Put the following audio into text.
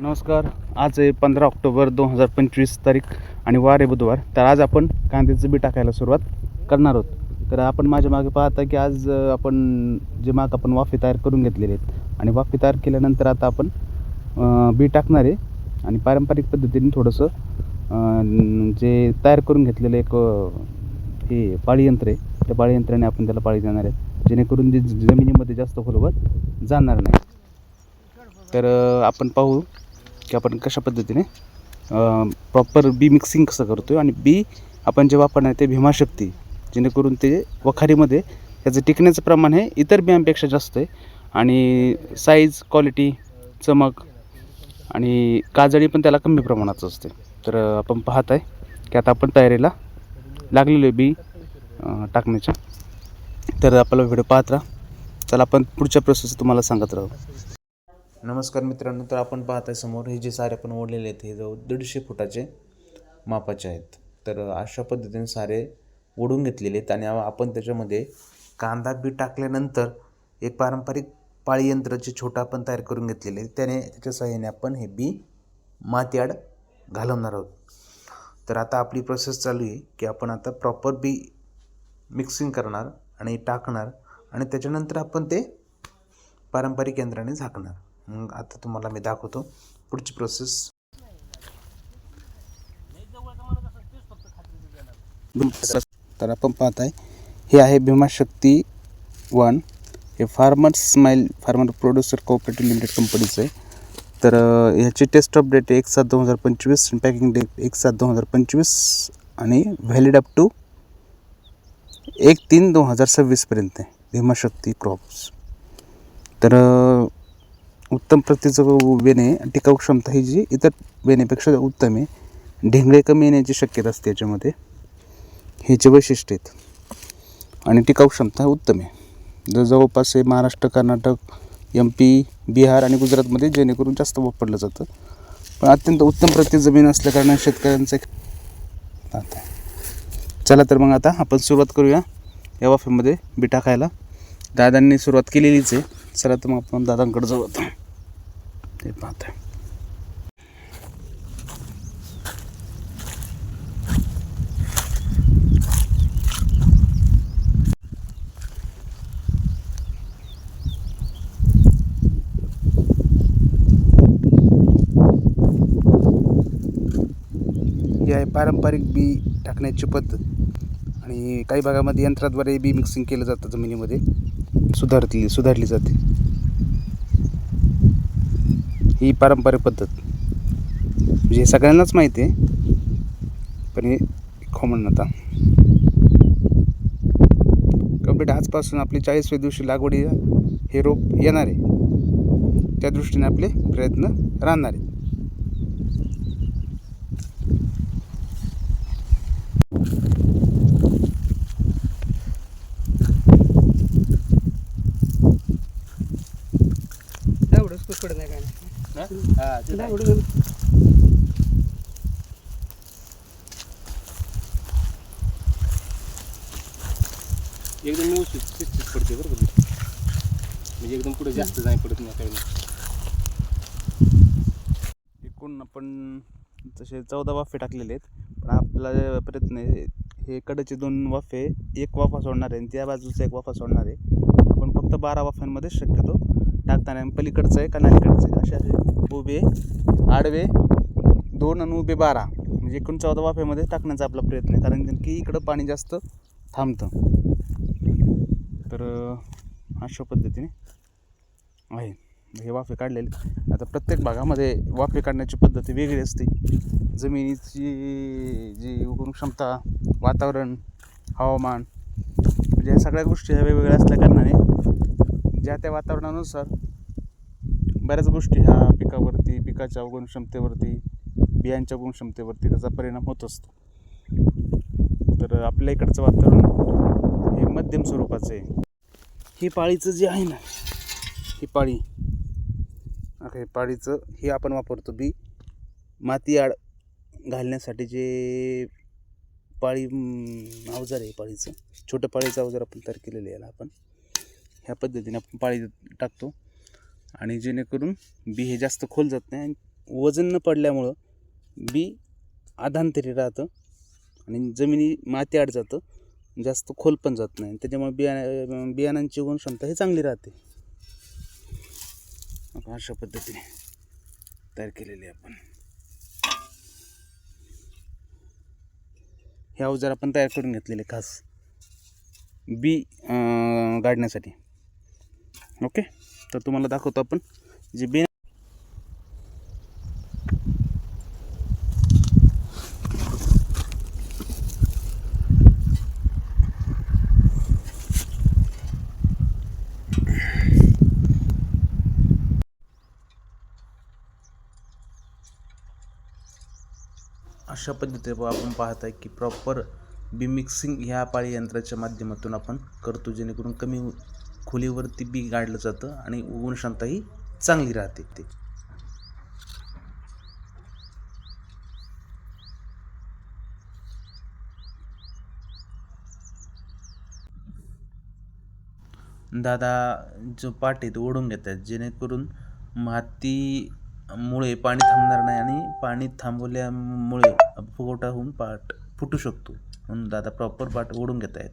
नमस्कार. आज आहे पंधरा ऑक्टोबर दोन हजार पंचवीस तारीख आणि वार आहे बुधवार. तर आज आपण कांद्याचं बी टाकायला सुरुवात करणार आहोत. तर आपण माझ्या मागे पाहता की आज आपण जे माग आपण वाफे तयार करून घेतलेले आहेत. आणि वाफे तयार केल्यानंतर आता आपण बी टाकणार आहे. आणि पारंपरिक पद्धतीने थोडंसं जे तयार करून घेतलेलं एक हे पाळीयंत्र आहे. त्या पाळीयंत्राने आपण त्याला पाळी देणार आहे जेणेकरून जे जमिनीमध्ये जास्त खोलवर जाणार नाही. तर आपण पाहू की आपण कशा पद्धतीने प्रॉपर बी मिक्सिंग कसं करतो आहे आणि बी आपण जे वापरणार आहे ते भीमाशक्ती जेणेकरून ते वखारीमध्ये त्याचं टिकण्याचं प्रमाण हे इतर बियांपेक्षा जास्त आहे. आणि साईज क्वालिटी चमक आणि काजळी पण त्याला कमी प्रमाणाचं असते. तर आपण पाहत आहे की आता आपण तयारीला लागलेलो आहे बी टाकण्याच्या. तर आपला व्हिडिओ पाहत राहा. चला आपण पुढच्या प्रोसेस तुम्हाला सांगत राहू. नमस्कार मित्रांनो तर आपण पाहत आहे समोर हे जे सारे आपण ओढलेले आहेत हे जवळ दीडशे फुटाचे मापाचे आहेत. तर अशा पद्धतीने सारे ओढून घेतलेले आहेत आणि आपण त्याच्यामध्ये कांदा बी टाकल्यानंतर एक पारंपरिक पाळी यंत्राचे छोटा आपण तयार करून घेतलेले त्याने त्याच्या सहाय्याने आपण हे बी मातीआड घालवणार आहोत. तर आता आपली प्रोसेस चालू आहे की आपण आता प्रॉपर बी मिक्सिंग करणार आणि टाकणार आणि त्याच्यानंतर आपण ते पारंपरिक यंत्राने झाकणार. मग आता तुम्हाला मी दाखवतो पुढची प्रोसेस तर आपण पाहत आहे हे आहे भीमाशक्ती वन. हे farmer smile farmer producer cooperative limited कंपनीचं आहे. तर ह्याची टेस्ट अपडेट एक सात दोन हजार पंचवीस पॅकिंग डेट एक सात दोन हजार पंचवीस आणि व्हॅलिड अप टू एक तीन दोन हजार सव्वीसपर्यंत आहे. भीमाशक्ती क्रॉप्स तर उत्तम प्रतीचं वेणे टिकाऊ क्षमता ही जी इतर वेण्यापेक्षा उत्तम आहे. ढेंगळे कमी येण्याची शक्यता असते याच्यामध्ये. ह्याचे वैशिष्ट्य आहेत. आणि टिकाऊ क्षमता उत्तम आहे. जर जवळपास हे महाराष्ट्र कर्नाटक एम पी बिहार आणि गुजरातमध्ये जेणेकरून जास्त वापरलं जातं. पण अत्यंत उत्तम प्रती जमीन असल्याकारणाने शेतकऱ्यांचं एक आता चला तर मग आता आपण सुरुवात करूया या वाफेमध्ये बिटा खायला. दादांनी सुरुवात केलेलीच आहे. चला तर मग आपण दादांकडे जाऊ आता. ते ही आहे पारंपरिक बी टाकण्याची पद्धत. आणि काही भागामध्ये यंत्राद्वारे बी मिक्सिंग केलं जातं जमिनीमध्ये. सुधारली सुधारली जाते. ही पारंपरिक पद्धत. म्हणजे हे सगळ्यांनाच माहिती आहे. पण हे कॉमन आता कंप्लीट आजपासून आपली चाळीसव्या दिवशी लागवडी हे रोप येणार आहे. त्या दृष्टीने आपले प्रयत्न राहणार आहेत. काय नाही एवढं एकदम व्यवस्थित शिस्तीत पडते बरं का म्हणजे एकदम पुढे जास्त नाही पडत नाही काही नाही. एकूण आपण तसे चौदा वाफे टाकलेले आहेत. पण आपला प्रयत्न आहे हे कडचे दोन वाफे एक वाफा सोडणार आहे आणि त्या बाजूचा एक वाफा सोडणार आहे. आपण फक्त बारा वाफ्यांमध्ये शक्यतो टाकताना आणि पलीकडचं आहे का नालीकडचं आहे असे असे उभे आडवे दोन आणि उभे बारा. म्हणजे एकूण चौदा वाफ्यामध्ये टाकण्याचा आपला प्रयत्न आहे. कारण की इकडं पाणी जास्त थांबतं. तर अशा पद्धतीने आहे. हे वाफे काढलेले. आता प्रत्येक भागामध्ये वाफे काढण्याची पद्धती वेगळी असते. जमिनीची जी उगवण क्षमता वातावरण हवामान म्हणजे या सगळ्या गोष्टी ह्या वेगवेगळ्या असल्या कारणाने ज्या त्या वातावरणानुसार बऱ्याच गोष्टी ह्या पिकावरती पिकाच्या उगवण क्षमतेवरती बियांच्या उगवण क्षमतेवरती त्याचा परिणाम होत असतो. तर आपल्या इकडचं वातावरण हे मध्यम स्वरूपाचं आहे. ही पाळीचं जे आहे ना ही पाळी हे पाळीचं हे आपण वापरतो बी माती आड घालण्यासाठी जे पाळी अवजार आहे पाळीचं छोटं पाळीचं अवजार आपण तयार केलेलं आहे याला आपण. ह्या पद्धतीने आपण पाळी टाकतो. आणि जेणेकरून बी हे जास्त खोल जात नाही आणि वजन न पडल्यामुळं बी आधांतरी राहतं आणि जमिनी माती आड जातं जास्त खोल पण जात नाही. त्याच्यामुळे बिया बियाणांची गुणक्षमता ही चांगली राहते. आपण अशा पद्धतीने तयार केलेली आहे आपण. हे अवजार आपण तयार करून घेतलेले खास. बी गाडण्यासाठी. ओके? तर तुम्हाला दाखवतो आपण. जे बिन अशा पद्धतीने आपण पाहत आहे की प्रॉपर बी मिक्सिंग ह्या पाळी यंत्राच्या माध्यमातून आपण करतो जेणेकरून कमी खोलीवरती बी गाडलं जातं आणि गुणक्षमता क्षमताही चांगली राहते ते. दादा जो पाट आहे तो ओढून घेत आहेत जेणेकरून मातीमुळे पाणी थांबणार नाही आणि पाणी थांबवल्यामुळे फुगवटा होऊन पाट फुटू शकतो. म्हणून दादा प्रॉपर पाट ओढून घेत आहेत